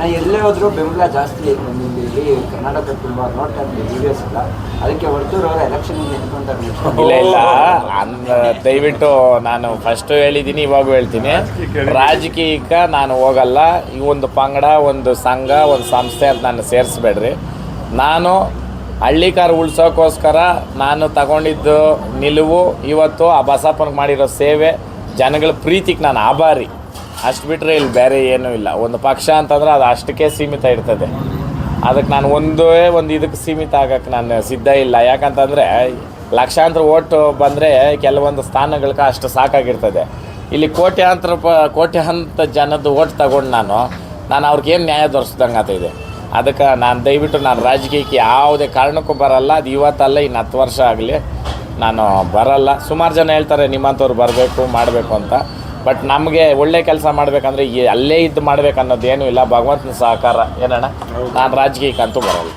ನಾ ಎಲ್ಲೇ ಹೋದರೂ ಬೆಂಬಲ ಜಾಸ್ತಿ ಇದೆ ಇಲ್ಲಿ ಕರ್ನಾಟಕ ತುಂಬ ನೋಡ್ತಾ ಇದ್ದೀವಿ ವಿಡಿಯೋಸ್ ಎಲ್ಲ. ಅದಕ್ಕೆ ಹೊರತೂರು ಅವರ ಎಲೆಕ್ಷನ್ ನಿಂತ್ಕೊಂತಾರೆ. ಇಲ್ಲ ಇಲ್ಲ. ಅಂದ ದಯವಿಟ್ಟು ನಾನು ಫಸ್ಟು ಹೇಳಿದ್ದೀನಿ ಇವಾಗೂ ಹೇಳ್ತೀನಿ. ರಾಜಕೀಯಕ್ಕೆ ನಾನು ಹೋಗಲ್ಲ. ಈ ಒಂದು ಪಂಗಡ ಒಂದು ಸಂಘ ಒಂದು ಸಂಸ್ಥೆ ಅಂತ ನಾನು ಸೇರಿಸ್ಬೇಡ್ರಿ. ನಾನು ಹಳ್ಳಿಕಾರ ಉಳ್ಸೋಕ್ಕೋಸ್ಕರ ನಾನು ತಗೊಂಡಿದ್ದು ನಿಲುವು ಇವತ್ತು ಆ ಬಸಪ್ಪನಿಗೆ ಮಾಡಿರೋ ಸೇವೆ ಜನಗಳ ಪ್ರೀತಿಗೆ ನಾನು ಆಭಾರಿ. ಅಷ್ಟು ಬಿಟ್ಟರೆ ಇಲ್ಲಿ ಬೇರೆ ಏನೂ ಇಲ್ಲ. ಒಂದು ಪಕ್ಷ ಅಂತಂದ್ರೆ ಅದು ಅಷ್ಟಕ್ಕೆ ಸೀಮಿತ ಇರ್ತದೆ. ಅದಕ್ಕೆ ನಾನು ಒಂದೇ ಒಂದು ಇದಕ್ಕೆ ಸೀಮಿತ ಆಗಕ್ಕೆ ನಾನು ಸಿದ್ಧ ಇಲ್ಲ. ಯಾಕಂತಂದರೆ ಲಕ್ಷಾಂತರ ಓಟು ಬಂದರೆ ಕೆಲವೊಂದು ಸ್ಥಾನಗಳಿಗೆ ಅಷ್ಟು ಸಾಕಾಗಿರ್ತದೆ. ಇಲ್ಲಿ ಕೋಟ್ಯಾಂತರ ಪ ಕೋಟ್ಯಾಂತರ ಜನದ ಓಟ್ ತಗೊಂಡು ನಾನು ನಾನು ಅವ್ರಿಗೇನು ನ್ಯಾಯ ದೊರೆಸ್ದಂಗೆ ಆಗ್ತಾಯಿದೆ ಅದಕ್ಕೆ ನಾನು ದಯವಿಟ್ಟು ನಾನು ರಾಜಕೀಯಕ್ಕೆ ಯಾವುದೇ ಕಾರಣಕ್ಕೂ ಬರಲ್ಲ. ಅದು ಇವತ್ತಲ್ಲ, ಇನ್ನು ಹತ್ತು ವರ್ಷ ಆಗಲಿ ನಾನು ಬರಲ್ಲ. ಸುಮಾರು ಜನ ಹೇಳ್ತಾರೆ, ನಿಮ್ಮಂಥವ್ರು ಬರಬೇಕು, ಮಾಡಬೇಕು ಅಂತ. ಬಟ್ ನಮಗೆ ಒಳ್ಳೆ ಕೆಲಸ ಮಾಡಬೇಕಂದ್ರೆ ಅಲ್ಲೇ ಇದ್ದು ಮಾಡ್ಬೇಕು ಅನ್ನೋದೇನೂ ಇಲ್ಲ. ಭಗವಂತನ ಸಹಕಾರ. ಏನಣ್ಣ? ನಾನು ರಾಜಕೀಯಕ್ಕಂತೂ ಬರಲ್ಲ.